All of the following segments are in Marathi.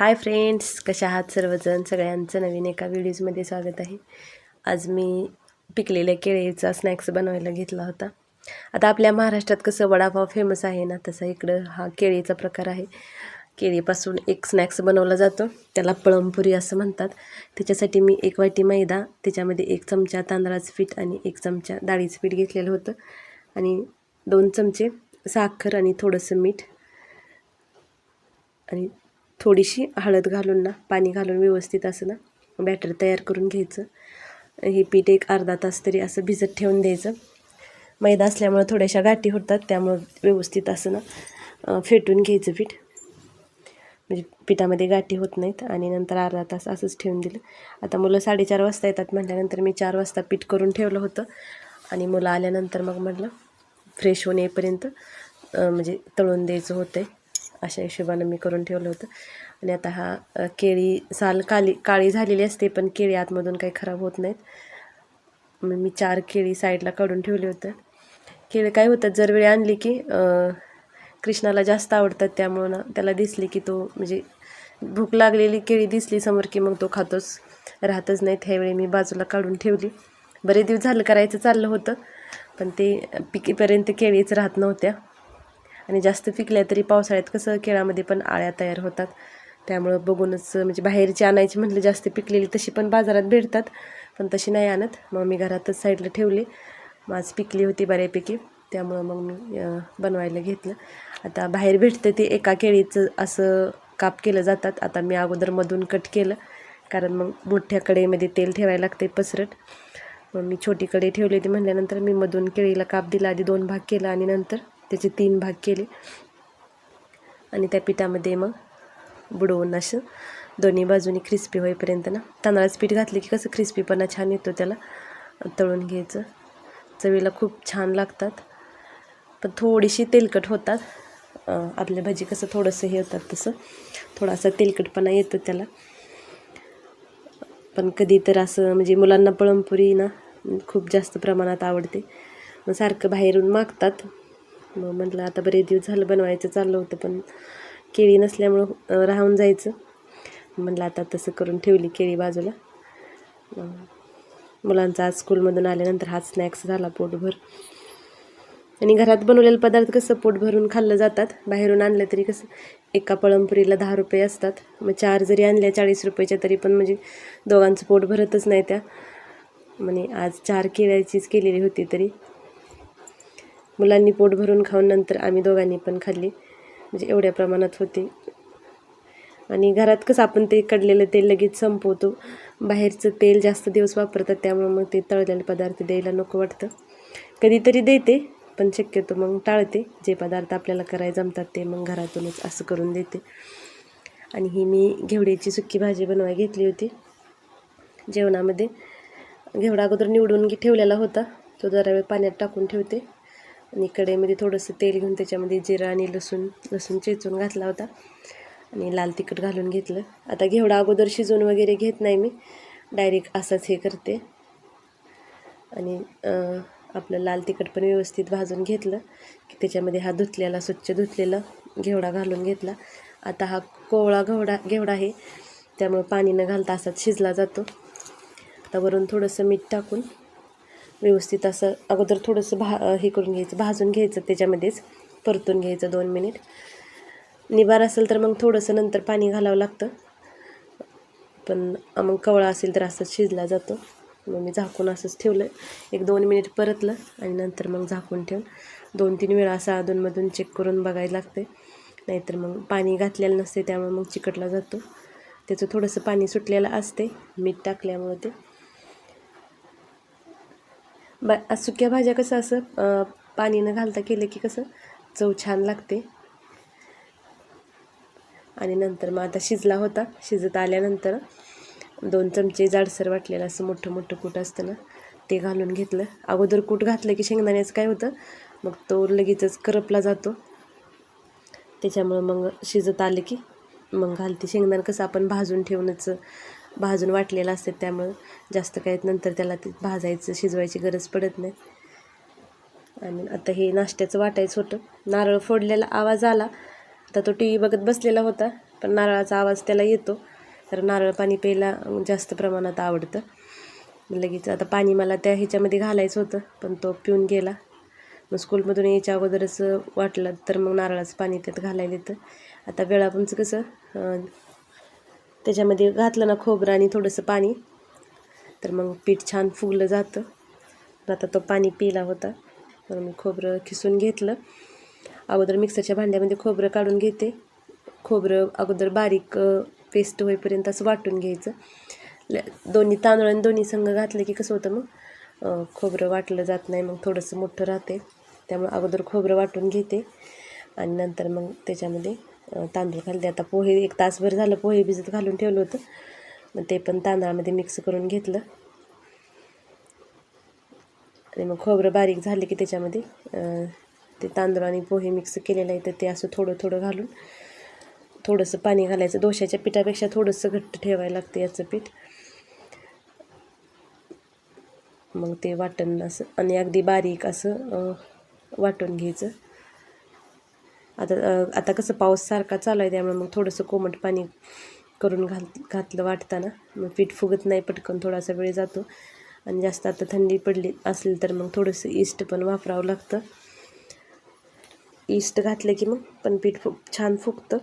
हाय फ्रेंड्स कशा आहात सर्वजण? सगळ्यांचं नवीन एका व्हिडिओजमध्ये स्वागत आहे. आज मी पिकलेल्या केळीचा स्नॅक्स बनवायला घेतला होता. आता आपल्या महाराष्ट्रात कसं वडापाव फेमस आहे ना तसा इकडं हा केळीचा प्रकार आहे. केळीपासून एक स्नॅक्स बनवला जातो. त्याला पळमपुरी असं म्हणतात. त्याच्यासाठी मी एक वाटी मैदा त्याच्यामध्ये एक चमचा तांदळाचं पीठ आणि एक चमचा डाळीचं पीठ घेतलेलं होतं. आणि दोन चमचे साखर आणि थोडंसं मीठ. आणि थोडीशी हळद घालून ना पाणी घालून व्यवस्थित असं ना बॅटर तयार करून घ्यायचं. हे पीठ एक अर्धा तास तरी असं भिजत ठेवून द्यायचं. मैदा असल्यामुळं थोड्याशा गाठी होतात त्यामुळं व्यवस्थित असं ना फेटून घ्यायचं पीठ. म्हणजे पिठामध्ये गाठी होत नाहीत आणि नंतर अर्धा तास असंच ठेवून दिलं. आता मुलं साडेचार वाजता येतात म्हटल्यानंतर मी चार वाजता पीठ करून ठेवलं होतं. आणि मुलं आल्यानंतर मग म्हटलं फ्रेश होऊन येईपर्यंत म्हणजे तळून द्यायचं होतं आहे अशा हिशोबानं मी करून ठेवलं होतं. आणि आता हा केळी साल काली काळी झालेली असते पण केळी आतमधून काही खराब होत नाहीत. मग मी चार केळी साईडला काढून ठेवले होतं. केळी काय होतात जर वेळी आणली की कृष्णाला जास्त आवडतात त्यामुळं ना त्याला दिसली की तो म्हणजे भूक लागलेली केळी दिसली समोर की मग तो खातोच. राहतच नाही त्यावेळी मी बाजूला काढून ठेवली. बरे दिवस झालं करायचं चाललं होतं पण ते पिकीपर्यंत केळीच राहत नव्हत्या. आणि जास्त पिकल्या तरी पावसाळ्यात कसं केळामध्ये पण आळ्या तयार होतात. त्यामुळं बघूनच म्हणजे बाहेरची आणायची म्हटलं जास्त पिकलेली तशी पण बाजारात भेटतात पण तशी नाही आणत. मग मी घरातच साईडला ठेवली. माझ पिकली होती बऱ्यापैकी त्यामुळं मग मी बनवायला घेतलं. आता बाहेर भेटतं ते एका केळीचं असं काप केलं जातात. आता मी अगोदर मधून कट केलं कारण मग मोठ्या कडेमध्ये तेल ठेवायला लागते पसरट. मग मी छोटी कडे ठेवली होती म्हटल्यानंतर मी मधून केळीला काप दिला आधी दोन भाग केला आणि नंतर त्याचे तीन भाग केले. आणि त्या पिठामध्ये मग बुडवून असं दोन्ही बाजूनी क्रिस्पी होईपर्यंत ना तांदळाचं पीठ घातलं की कसं क्रिस्पीपणा छान येतो त्याला. तळून घ्यायचं. चवीला खूप छान लागतात. पण थोडीशी तेलकट होतात. आपल्या भाजी कसं थोडंसं हे होतात तसं. थोडासा तेलकटपणा येतो त्याला. पण कधी तर असं म्हणजे मुलांना पळमपुरी ना खूप जास्त प्रमाणात आवडते. मग सारखं बाहेरून मागतात. मग म्हटलं आता बरेच दिवस झालं बनवायचं चाललं होतं पण केळी नसल्यामुळं राहून जायचं. म्हटलं आता तसं करून ठेवली केळी बाजूला. मुलांचा आज स्कूलमधून आल्यानंतर हा स्नॅक्स झाला पोटभर. आणि घरात बनवलेलं पदार्थ कसं पोट भरून खाल्लं जातात. बाहेरून आणलं तरी कसं एका पळंपुरीला दहा रुपये असतात. मग चार जरी आणल्या चाळीस रुपयाच्या तरी पण म्हणजे दोघांचं पोट भरतच नाही त्या. म्हणे आज चार केळ्याचीच केलेली होती तरी. मुलांनी पोट भरून खाऊन नंतर आम्ही दोघांनी पण खाल्ली. म्हणजे एवढ्या प्रमाणात होते. आणि घरात कसं आपण ते कडलेलं तेल लगेच संपवतो. बाहेरचं तेल जास्त दिवस वापरतात त्यामुळे मग ते तळलेले पदार्थ द्यायला नको वाटतं. कधीतरी देते पण शक्यतो मग टाळते. जे पदार्थ आपल्याला करायला जमतात ते मग घरातूनच असं करून देते. आणि ही मी घेवड्याची सुक्की भाजी बनवाय घेतली होती. जेवणामध्ये घेवडा अगोदर निवडून ठेवलेला होता. तो जरा वेळ पाण्यात टाकून ठेवते. आणि कढईमध्ये थोडंसं तेल घेऊन त्याच्यामध्ये जिरं आणि लसूण लसूण चेचून घातला होता. आणि लाल तिखट घालून घेतलं. आता घेवडा अगोदर शिजवून वगैरे घेत नाही मी. डायरेक्ट असंच हे करते. आणि आपलं लाल तिखट पण व्यवस्थित भाजून घेतलं की त्याच्यामध्ये हा धुतलेला स्वच्छ धुतलेला घेवडा घालून घेतला. आता हा कोवळा घेवडा घेवडा आहे. त्यामुळे पाणी न घालता असाच शिजला जातो. आता वरून थोडंसं मीठ टाकून व्यवस्थित असं अगोदर थोडंसं भा हे करून घ्यायचं भाजून घ्यायचं त्याच्यामध्येच. परतून घ्यायचं दोन मिनिट. निबार असेल तर मग थोडंसं नंतर पाणी घालावं लागतं. पण मग कवळा असेल तर असंच शिजला जातो. मग मी झाकून असंच ठेवलं. एक दोन मिनिट परतलं आणि नंतर मग झाकून ठेवून दोन तीन वेळा असं अधूनमधून चेक करून बघायला लागते नाहीतर मग पाणी घातलेलं नसते त्यामुळे मग चिकटला जातो. त्याचं थोडंसं पाणी सुटलेलं असते मीठ टाकल्यामुळे ते. बा सुक्या भाज्या कसं असं पाणी न घालता केलं की कसं चव छान लागते. आणि नंतर मग आता शिजला होता शिजत आल्यानंतर दोन चमचे जाडसर वाटलेलं असं मोठं मोठं कूट असतं ना ते घालून घेतलं. अगोदर कूट घातलं की शेंगदाण्याचं काय होतं मग तो लगेचच करपला जातो. त्याच्यामुळं मग शिजत आलं की मग घालते. शेंगदाणं कसं आपण भाजून ठेवूनच भाजून वाटलेलं असते त्यामुळं जास्त काय नंतर त्याला ते भाजायचं शिजवायची गरज पडत नाही. आणि आता हे नाश्त्याचं वाटायचं होतं. नारळ फोडलेला आवाज आला. आता तो टी व्ही बघत बसलेला होता पण नारळाचा आवाज त्याला येतो. तर नारळ पाणी प्यायला जास्त प्रमाणात आवडतं. लगेच आता पाणी मला त्या ह्याच्यामध्ये घालायचं होतं पण तो पिऊन गेला. मग स्कूलमधून यायच्या अगोदरच वाटलं तर मग नारळाचं पाणी त्यात घालायला येतं. आता वेळापणचं कसं त्याच्यामध्ये घातलं ना खोबरं आणि थोडंसं पाणी. तर मग पीठ छान फुगलं जातं. आता तो पाणी पिला होता. म्हणून मी खोबरं खिसून घेतलं. अगोदर मिक्सरच्या भांड्यामध्ये खोबरं काढून घेते. खोबरं अगोदर बारीक पेस्ट होईपर्यंत असं वाटून घ्यायचं. ल- दोन्ही तांदूळ आणि दोन्ही संघ घातले की कसं होतं मग? खोबरं वाटलं जात नाही मग थोडंसं मोठं राहते. त्यामुळे अगोदर खोबरं वाटून घेते. आणि नंतर मग त्याच्यामध्ये तांदूळ खाल्ले. आता पोहे एक तासभर झालं पोहे भिजत घालून ठेवलं होतं. मग ते पण तांदळामध्ये मिक्स करून घेतलं. आणि मग खोबरं बारीक झाले की त्याच्यामध्ये ते तांदूळ आणि पोहे मिक्स केलेलं आहे तर ते असं थोडं थोडं घालून थोडंसं पाणी घालायचं. दोश्याच्या पिठापेक्षा थोडंसं घट्ट ठेवायला लागतं याचं पीठ. मग ते वाटण असं आणि अगदी बारीक असं वाटून घ्यायचं. आता आता कसं पाऊस सारखा चालू आहे त्यामुळे मग थोडंसं कोमट पाणी करून घाल घातलं वाटताना. मग पीठ फुगत नाही पटकन थोडासा वेळ जातो. आणि जास्त आता थंडी पडली असेल तर मग थोडंसं इस्ट पण वापरावं लागतं. इस्ट घातलं की मग पण पीठ फुग छान फुगतं.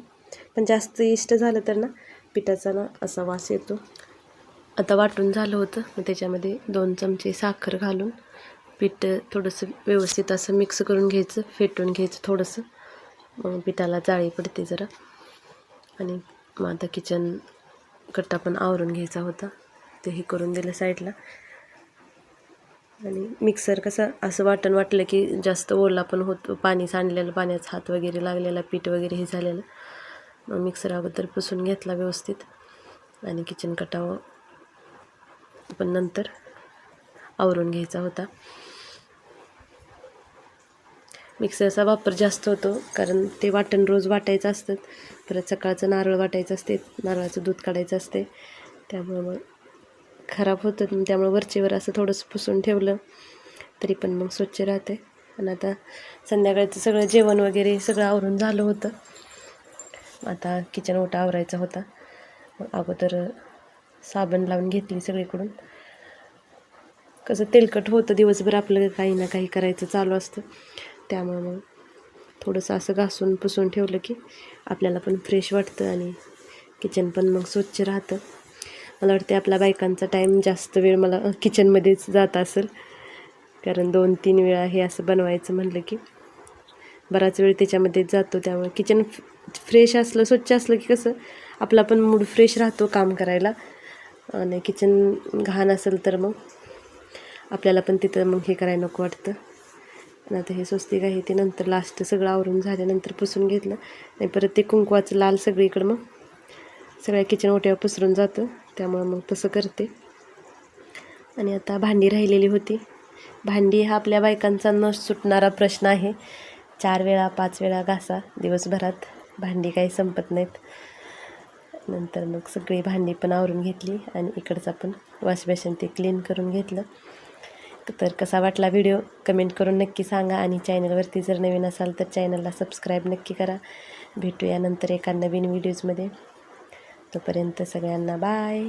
पण जास्त इष्ट झालं तर ना पिठाचा ना असा वास येतो. आता वाटून झालं होतं मग त्याच्यामध्ये दोन चमचे साखर घालून पीठ थोडंसं व्यवस्थित असं मिक्स करून घ्यायचं फेटून घ्यायचं थोडंसं. मग पिठाला जाळी पडते जरा. आणि मग आता किचन कट्टा पण आवरून घ्यायचा होता. ते हे करून दिलं साईडला आणि मिक्सर कसं असं वाटण वाटलं की जास्त ओला पण होतो पाणी सांडलेलं पाण्याचा हात वगैरे लागलेला पीठ वगैरे हे झालेलं. मग मिक्सर अगोदर पुसून घेतला व्यवस्थित. आणि किचन कटावं पण नंतर आवरून घ्यायचा होता. मिक्सरचा वापर जास्त होतो कारण ते वाटण रोज वाटायचं असतं. परत सकाळचं नारळ वाटायचं असते नारळाचं दूध काढायचं असते. त्यामुळं मग खराब होतं. त्यामुळं वरचेवर असं थोडंसं पुसून ठेवलं तरी पण मग स्वच्छ राहते. आणि आता संध्याकाळचं सगळं जेवण वगैरे सगळं आवरून झालं होतं. आता किचन ओटा आवरायचा होता. मग अगोदर साबण लावून घेतली सगळीकडून. कसं तेलकट होतं दिवसभर आपलं काही ना काही करायचं चालू असतं. त्यामुळं मग थोडंसं असं घासून पुसून ठेवलं की आपल्याला पण फ्रेश वाटतं आणि किचन पण मग स्वच्छ राहतं. मला वाटते आपल्या बायकांचा टाईम जास्त वेळ मला किचनमध्येच जात असेल. कारण दोन तीन वेळा हे असं बनवायचं म्हटलं की बराच वेळ त्याच्यामध्येच जातो. त्यामुळे किचन फ्रेश असलं स्वच्छ असलं की कसं आपला पण मूड फ्रेश राहतो काम करायला. आणि किचन घाण असेल तर मग आपल्याला पण तिथं मग हे करायला नको वाटतं. आणि आता हे स्वस्तिक आहे ते नंतर लास्ट सगळं आवरून झाल्यानंतर पुसून घेतलं. आणि परत ते कुंकवाचं लाल सगळीकडं मग सगळ्या किचन ओट्यावर पसरून जातं. त्यामुळं मग तसं करते. आणि आता भांडी राहिलेली होती. भांडी हा आपल्या बायकांचा न सुटणारा प्रश्न आहे. चार वेळा पाच वेळा घासा दिवसभरात. भांडी काही संपत नाहीत. नंतर मग सगळी भांडी पण आवरून घेतली आणि इकडचा पण वॉशबेशन ते क्लीन करून घेतलं. तर कसा वाटला व्हिडिओ? कमेंट करून नक्की सांगा आणि चॅनलवरती जर नवीन असाल तर चॅनलला सबस्क्राईब नक्की करा. भेटूया नंतर एका नवीन व्हिडिओजमध्ये. तोपर्यंत सगळ्यांना बाय.